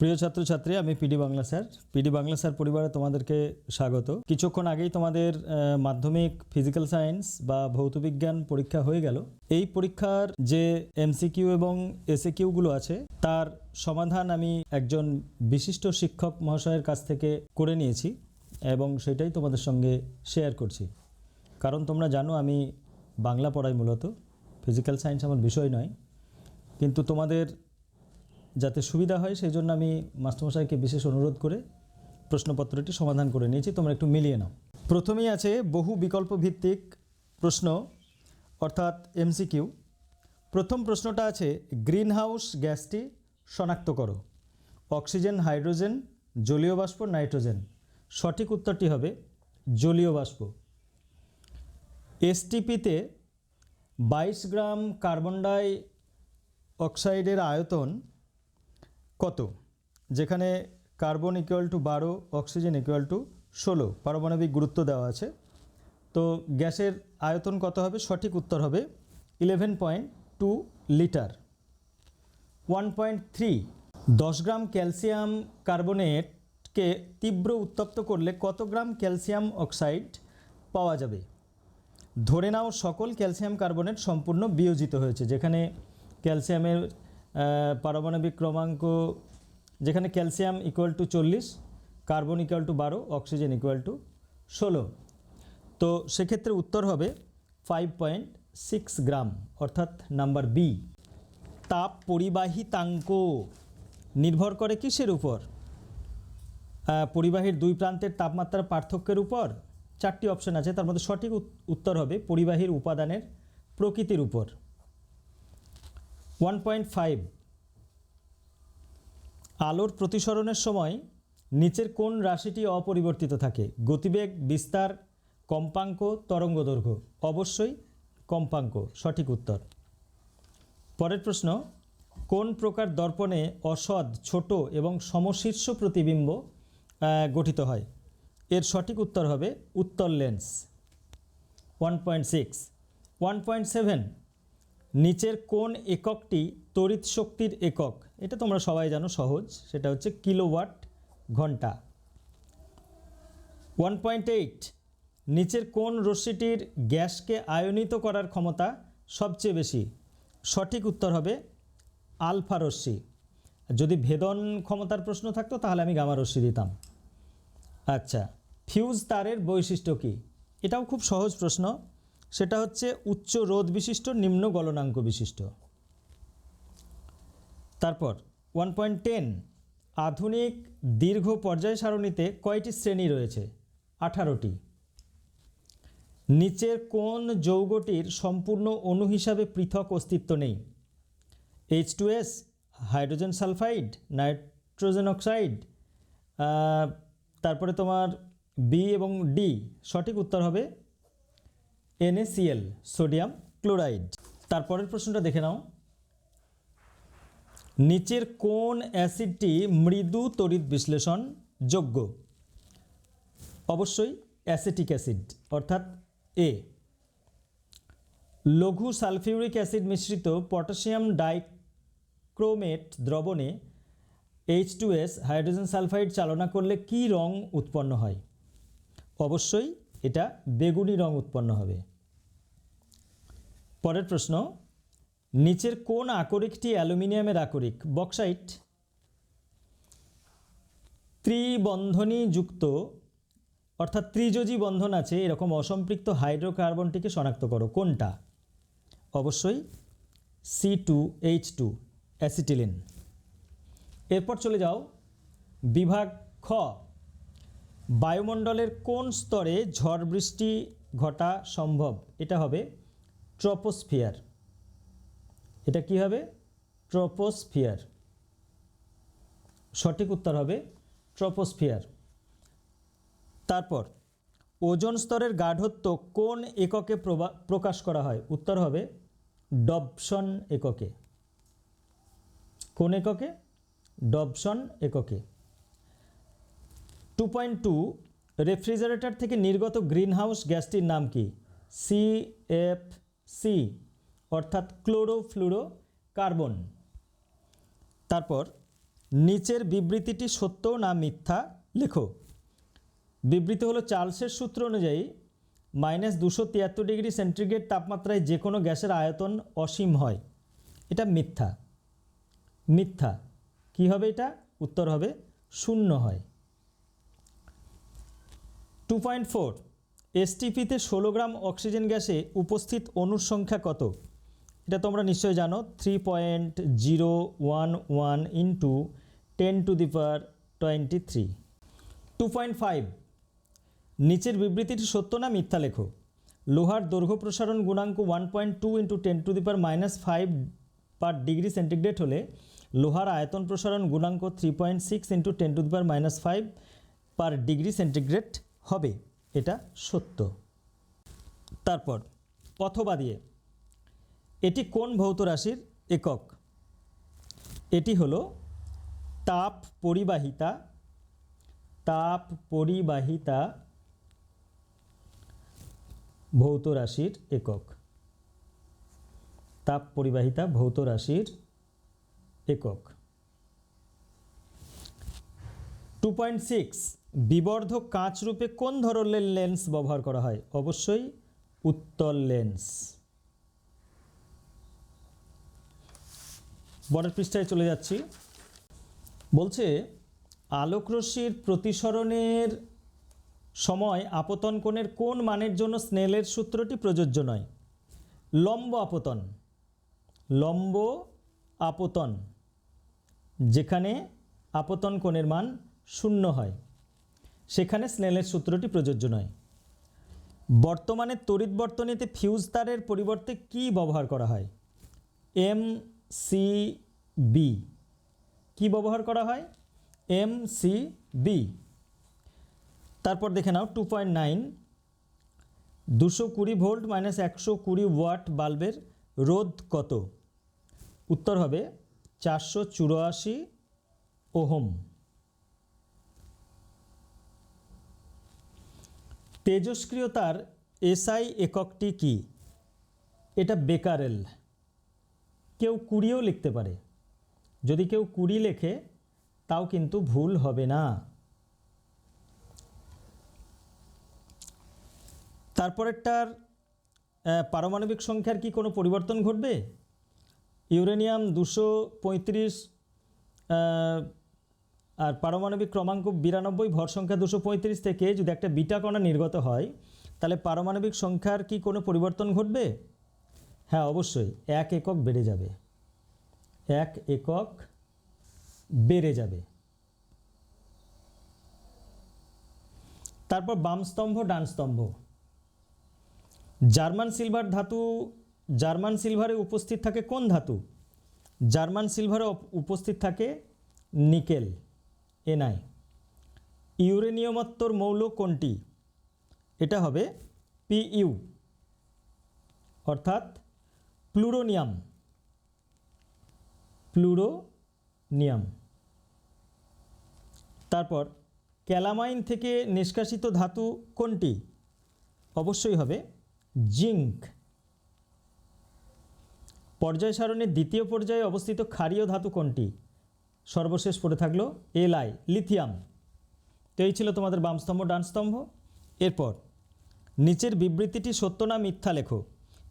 প্রিয় ছাত্রছাত্রী, আমি P D Bangla sir. P D Bangla sir পরিবারে তোমাদেরকে স্বাগত। কিছুক্ষণ আগেই তোমাদের মাধ্যমিক ফিজিক্যাল সায়েন্স বা ভৌতবিজ্ঞান পরীক্ষা হয়ে গেল। এই পরীক্ষার যে এমসিকিউ এবং এসএকিউগুলো আছে, তার সমাধান আমি একজন বিশিষ্ট শিক্ষক মহাশয়ের কাছ থেকে করে নিয়েছি এবং সেটাই তোমাদের সঙ্গে শেয়ার করছি। কারণ তোমরা জানো, আমি বাংলা পড়াই মূলত। ফিজিক্যাল সায়েন্স আমার বিষয় নয়। কিন্তু তোমাদের যাতে সুবিধা হয়, সেই জন্য আমি মাস্টারমশাইকে বিশেষ অনুরোধ করে প্রশ্নপত্রটি সমাধান করে নিয়েছি। তোমরা একটু মিলিয়ে নাও। প্রথমেই আছে বহু বিকল্প ভিত্তিক প্রশ্ন, অর্থাৎ এমসিকিউ প্রথম প্রশ্নটা আছে গ্রিন হাউস গ্যাসটি শনাক্ত করো। অক্সিজেন, হাইড্রোজেন, জলীয় বাষ্প, নাইট্রোজেন। সঠিক উত্তরটি হবে জলীয় বাষ্প। এসটিপিতে বাইশ গ্রাম কার্বন ডাই অক্সাইডের আয়তন কত? যেখানে কার্বন ইকুয়াল টু বারো অক্সিজেন ইকুয়াল টু ষোলো পারমাণবিক গুরুত্ব দেওয়া আছে। তো গ্যাসের আয়তন কত হবে? সঠিক উত্তর হবে eleven point two litre one point three দশ গ্রাম ক্যালসিয়াম কার্বনেটকে তীব্র উত্তপ্ত করলে কত গ্রাম ক্যালসিয়াম অক্সাইড পাওয়া যাবে? ধরে নাও সকল ক্যালসিয়াম কার্বনেট সম্পূর্ণ বিয়োজিত হয়েছে, যেখানে ক্যালসিয়ামের পারমাণবিক ক্রমাঙ্ক যেখানে ক্যালসিয়াম ইকুয়াল টু চল্লিশ, কার্বন ইকুয়াল টু বারো, অক্সিজেন ইকুয়াল টু ষোলো। তো সেক্ষেত্রে উত্তর হবে ফাইভ পয়েন্ট সিক্স গ্রাম অর্থাৎ নাম্বার বি তাপ পরিবাহিতাঙ্ক নির্ভর করে কিসের উপর? পরিবাহীর দুই প্রান্তের তাপমাত্রার পার্থক্যের উপর চারটি অপশন আছে, তার মধ্যে সঠিক উত্তর হবে পরিবাহীর উপাদানের প্রকৃতির উপর। One point five. আলোর প্রতিসরণের সময় নিচের কোন রাশিটি অপরিবর্তিত থাকে? গতিবেগ, বিস্তার, কম্পাঙ্ক, তরঙ্গদৈর্ঘ্য? অবশ্যই কম্পাঙ্ক, সঠিক উত্তর। পরের প্রশ্ন, কোন প্রকার দর্পণে অসৎ, ছোট এবং সমশীর্ষ প্রতিবিম্ব গঠিত হয়? এর সঠিক উত্তর হবে উত্তর lens. One point six. One point seven. নিচের কোন এককটি তড়িৎ শক্তির একক। এটা তোমরা সবাই জানো, সহজ। সেটা হচ্ছে কিলোওয়াট ঘণ্টা। ওয়ান পয়েন্ট এইট নিচের কোন রশ্মিটির গ্যাসকে আয়নিত করার ক্ষমতা সবচেয়ে বেশি। সঠিক উত্তর হবে আলফা রশ্মি। যদি ভেদন ক্ষমতার প্রশ্ন থাকতো, তাহলে আমি গামা রশ্মি দিতাম। আচ্ছা ফিউজ তারের বৈশিষ্ট্য কী? এটাও খুব সহজ প্রশ্ন। সেটা হচ্ছে উচ্চ রোধ বিশিষ্ট, নিম্ন গলনাঙ্ক বিশিষ্ট। তারপর ওয়ান পয়েন্ট টেন আধুনিক দীর্ঘ পর্যায় সারণীতে কয়টি শ্রেণি রয়েছে? আঠারোটি। নিচের কোন যৌগটির সম্পূর্ণ অণু হিসাবে পৃথক অস্তিত্ব নেই? H two S hydrogen sulphide, nitrogen oxide তারপরে তোমার বি এবং ডি সঠিক উত্তর হবে NaCl সোডিয়াম ক্লোরাইড তারপরের প্রশ্নটা দেখে নাও। নিচের কোন অ্যাসিডটি মৃদু তড়িৎ বিশ্লেষণ যোগ্য? অবশ্যই অ্যাসিটিক অ্যাসিড, অর্থাৎ এ লঘু সালফিউরিক অ্যাসিড মিশ্রিত পটাশিয়াম ডাইক্রোমেট দ্রবণে H two S hydrogen sulphide চালনা করলে কী রং উৎপন্ন হয়? অবশ্যই এটা বেগুনি রং উৎপন্ন হবে। পরের প্রশ্ন, নিচের কোন আকরিকটি অ্যালুমিনিয়ামের আকরিক? বক্সাইট ত্রিবন্ধনী যুক্ত অর্থাৎ ত্রিযোজী বন্ধন আছে, এরকম অসম্পৃক্ত হাইড্রোকার্বনটিকে শনাক্ত করো। কোনটা? অবশ্যই C two H two acetylene. এরপর চলে যাও বিভাগ খ। বায়ুমণ্ডলের কোন স্তরে ঝড় বৃষ্টি ঘটা সম্ভব? এটা হবে ট্রপোস্ফিয়ার। এটা কি হবে? ট্রপোস্ফিয়ার। সঠিক উত্তর হবে ট্রপোস্ফিয়ার। তারপর, ওজন স্তরের গাঢ়ত্ব কোন এককে প্রকাশ করা হয়? উত্তর হবে ডবসন এককে। কোন এককে? ডবসন এককে। টু পয়েন্ট টু রেফ্রিজারেটর থেকে নির্গত গ্রিনহাউস গ্যাসটির নাম কি? সি এফ সি অর্থাৎ ক্লোরোফ্লুরো কার্বন তারপর, নিচের বিবৃতিটি সত্য না মিথ্যা লেখো। বিবৃতি হলো চার্লসের সূত্র অনুযায়ী, মাইনাস দুশো তিয়াত্তর ডিগ্রি সেন্টিগ্রেড তাপমাত্রায় যে কোনো গ্যাসের আয়তন অসীম হয়। এটা মিথ্যা। মিথ্যা। কি হবে এটা? উত্তর হবে, শূন্য হয়। টু পয়েন্ট ফোর এসটিপিতে ষোলো গ্রাম অক্সিজেন গ্যাসে উপস্থিত অণুর সংখ্যা কত? এটা তোমরা নিশ্চয়ই জানো three point zero one one into ten to the power twenty three two point five নিচের বিবৃতিটি সত্য না মিথ্যা লেখো? লোহার দৈর্ঘ্য প্রসারণ গুণাঙ্ক one point two into ten to the power minus five per degree centigrade হলে লোহার আয়তন প্রসারণ গুণাঙ্ক three point six into ten to the power minus five per degree centigrade হবে, এটা সত্য। তারপর, অথবা দিয়ে, এটি কোন ভৌত রাশির একক? এটি হলো তাপ পরিবাহিতা তাপ পরিবাহিতা ভৌত রাশির একক। তাপ পরিবাহিতা ভৌত রাশির একক। টু পয়েন্ট সিক্স বিবর্ধক কাঁচ রূপে কোন ধরনের লেন্স ব্যবহার করা হয়? অবশ্যই উত্তল লেন্স। বরের পৃষ্ঠায় চলে যাচ্ছি। বলছে, আলোকরশ্মির প্রতিসরণের সময় আপতন কোণের কোন মানের জন্য স্নেলের সূত্রটি প্রযোজ্য নয়? লম্ব আপতন। লম্ব আপতন, যেখানে আপতন কোণের মান শূন্য হয়। সেখানে স্নেলের সূত্রটি প্রযোজ্য নয়। বর্তমানে তড়িৎ বর্তনীতে ফিউজ তারের পরিবর্তে কি ব্যবহার করা হয়? M, C, B. কী ব্যবহার করা হয়? M, C, B. তারপর দেখে নাও টু পয়েন্ট নাইন দুশো কুড়ি ভোল্ট মাইনাস একশো কুড়ি ওয়াট বাল্বের রোধ কত? উত্তর হবে, চারশো চুরাশি ওহম। তেজস্ক্রিয়তার এসআই এককটি কি? এটা বেকারেল কেউ কুড়িও লিখতে পারে। যদি কেউ কুড়ি লেখে, তাও কিন্তু ভুল হবে না। তারপরেরটার পারমাণবিক সংখ্যার কি কোনো পরিবর্তন ঘটবে? ইউরেনিয়াম দুশো পঁয়ত্রিশ আর পারমাণবিক ক্রমাঙ্ক বিরানব্বই, ভর সংখ্যা দুশো পঁয়ত্রিশ থেকে যদি একটা বিটা কণা নির্গত হয়, তাহলে পারমাণবিক সংখ্যার কি কোনো পরিবর্তন ঘটবে? হ্যাঁ অবশ্যই, এক একক বেড়ে যাবে। এক একক বেড়ে যাবে। তারপর বাম স্তম্ভ, ডান স্তম্ভ। জার্মান সিলভার ধাতু, জার্মান সিলভারে উপস্থিত থাকে কোন ধাতু? জার্মান সিলভারে উপস্থিত থাকে নিকেল। এনআই ইউরেনিয়মত্তর মৌল কোনটি? এটা হবে পিইউ অর্থাৎ প্লুরোনিয়াম। প্লুরোনিয়াম। তারপর ক্যালামাইন থেকে নিষ্কাশিত ধাতু কোনটি? অবশ্যই হবে জিঙ্ক। পর্যায় সারণের দ্বিতীয় পর্যায়ে অবস্থিত ক্ষারীয় ধাতু কোনটি? সর্বশেষ পড়ে থাকল এলআই, লিথিয়াম। তো এই ছিল তোমাদের বাম স্তম্ভ, ডান স্তম্ভ। এরপর, নিচের বিবৃতিটি সত্য না মিথ্যা লেখো।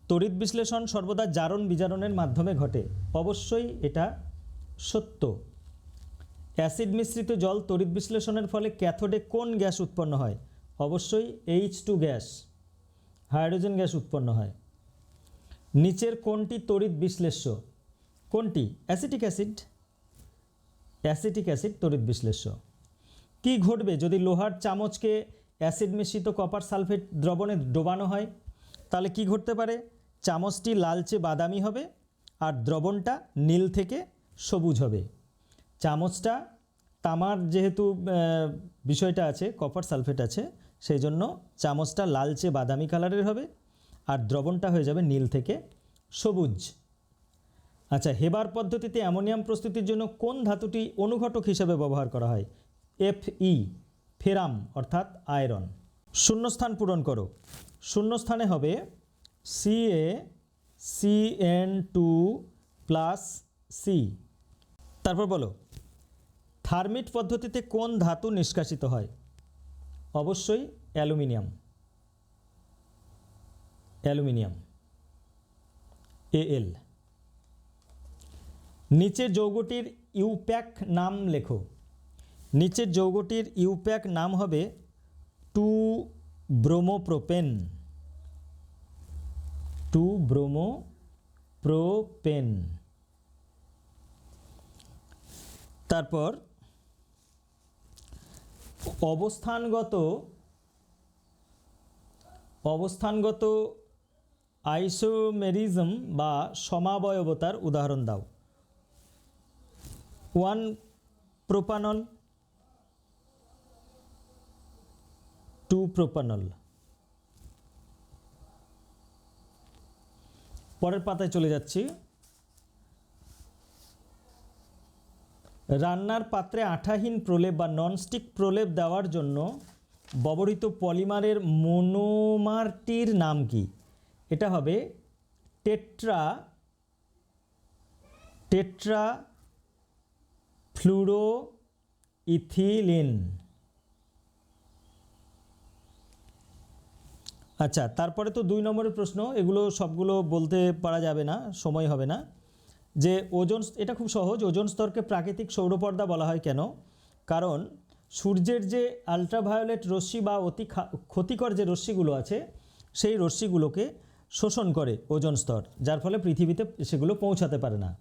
তড়িৎ বিশ্লেষণ সর্বদা জারণ বিজারণের মাধ্যমে ঘটে। অবশ্যই এটা সত্য। অ্যাসিড মিশ্রিত জল তড়িৎ বিশ্লেষণের ফলে ক্যাথোডে কোন গ্যাস উৎপন্ন হয়? অবশ্যই H two gas. Hydrogen gas উৎপন্ন হয়। নিচের কোনটি তড়িৎ বিশ্লেষ্য? কোনটি? Acetic acid. অ্যাসিটিক অ্যাসিড তড়িৎ বিশ্লেষ্য। কি ঘটবে যদি লোহার চামচকে অ্যাসিড মিশ্রিত কপার সালফেট দ্রবণে ডোবানো হয়? তাহলে কি ঘটতে পারে? চামচটি লালচে বাদামি হবে আর দ্রবণটা নীল থেকে সবুজ হবে। চামচটা তামার যেহেতু বিষয়টা আছে, কপার সালফেট আছে, সেই জন্য চামচটা লালচে বাদামি কালারের হবে আর দ্রবণটা হয়ে যাবে নীল থেকে সবুজ। আচ্ছা হেবার পদ্ধতিতে অ্যামোনিয়াম প্রস্তুতির জন্য কোন ধাতুটি অনুঘটক হিসেবে ব্যবহার করা হয়? এফ ই ফেরাম, অর্থাৎ আয়রন। শূন্যস্থান পূরণ করো। শূন্যস্থানে হবে C A C N two plus C তারপর বলো, থার্মিট পদ্ধতিতে কোন ধাতু নিষ্কাশিত হয়? অবশ্যই অ্যালুমিনিয়াম। অ্যালুমিনিয়াম। এএল নিচের যৌগটির ইউপ্যাক নাম লেখো। নিচের যৌগটির ইউপ্যাক নাম হবে two bromopropane two bromo propane তারপর অবস্থানগত অবস্থানগত আইসোমেরিজম বা সমাবয়বতার উদাহরণ দাও। One propanol, two propanol. পরের পাতায় চলে যাচ্ছি। রান্নার পাত্রে আঠাহীন প্রলেপ বা ননস্টিক প্রলেপ দেওয়ার জন্য ব্যবহৃত পলিমারের মনোমারটির নাম কি? এটা হবে টেট্রা টেট্রা ফ্লুরো ইথিলিন আচ্ছা তারপরে তো দুই নম্বরের প্রশ্ন, এগুলো সবগুলো বলতে পারা যাবে না, সময় হবে না। যে ওজন, এটা খুব সহজ, ওজন স্তরকে প্রাকৃতিক সৌরপর্দা বলা হয় কেন? কারণ সূর্যের যে আলট্রাভায়োলেট রশ্মি বা অতি ক্ষতিকর যে রশ্মিগুলো আছে, সেই রশ্মিগুলোকে শোষণ করে ওজন স্তর, যার ফলে পৃথিবীতে সেগুলো পৌঁছাতে পারে না।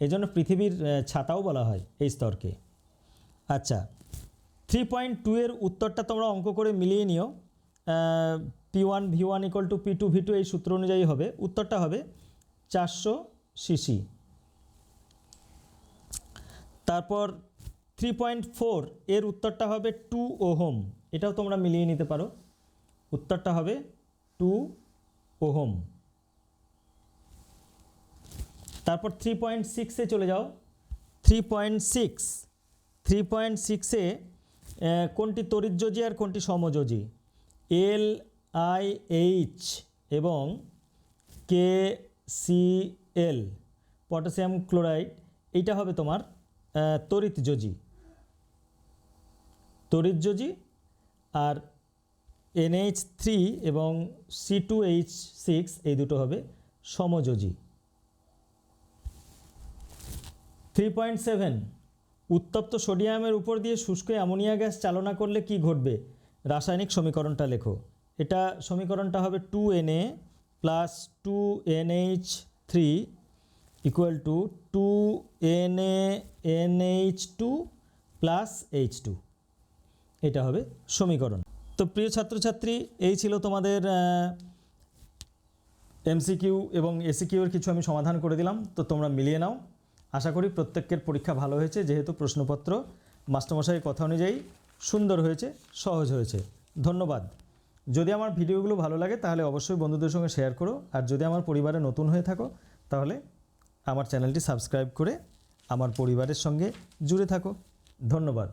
এই জন্য পৃথিবীর ছাতাও বলা হয় এই স্তরকে। আচ্ছা থ্রি পয়েন্ট টু এর উত্তরটা তোমরা অঙ্ক করে মিলিয়ে নিও। P one, V one equal to P two, V two এই সূত্র অনুযায়ী হবে। উত্তরটা হবে চারশো সিসি। তারপর থ্রি পয়েন্ট ফোর এর উত্তরটা হবে টু ওহম। এটাও তোমরা মিলিয়ে নিতে পারো। উত্তরটা হবে টু ওহম। তারপর থ্রি পয়েন্ট সিক্সে চলে যাও। Three point six three point সিক্সে কোনটি তরিতযোজী আর কোনটি সমযোজী? এল আই এইচ এবং K C L potassium chloride এইটা হবে তোমার আহ, তড়িৎযোজী। তড়িৎযোজী আর এনএইচ থ্রি এবং সি টু এইচ সিক্স এই দুটো হবে সমযোজী। থ্রি পয়েন্ট সেভেন, উত্তপ্ত সোডিয়ামের উপর দিয়ে শুষ্ক অ্যামোনিয়া গ্যাস চালনা করলে কি ঘটবে? রাসায়নিক সমীকরণটা লেখো। এটা সমীকরণটা হবে two N A plus two N H three equal to two N A N H two plus H two. এটা হবে সমীকরণ। তো প্রিয় ছাত্রছাত্রী, এই ছিল তোমাদের এমসিকিউ এবং এসিকিউর কিছু আমি সমাধান করে দিলাম। তো তোমরা মিলিয়ে নাও। আশা করি প্রত্যেকের পরীক্ষা ভালো হয়েছে, যেহেতু প্রশ্নপত্র মাস্টারমশাইয়ের কথা অনুযায়ী সুন্দর হয়েছে, সহজ হয়েছে। ধন্যবাদ। যদি আমার ভিডিওগুলো ভালো লাগে, তাহলে অবশ্যই বন্ধুদের সঙ্গে শেয়ার করো। আর যদি আমার পরিবারে নতুন হয়ে থাকো, তাহলে আমার চ্যানেলটি সাবস্ক্রাইব করে আমার পরিবারের সঙ্গে জুড়ে থাকো। ধন্যবাদ।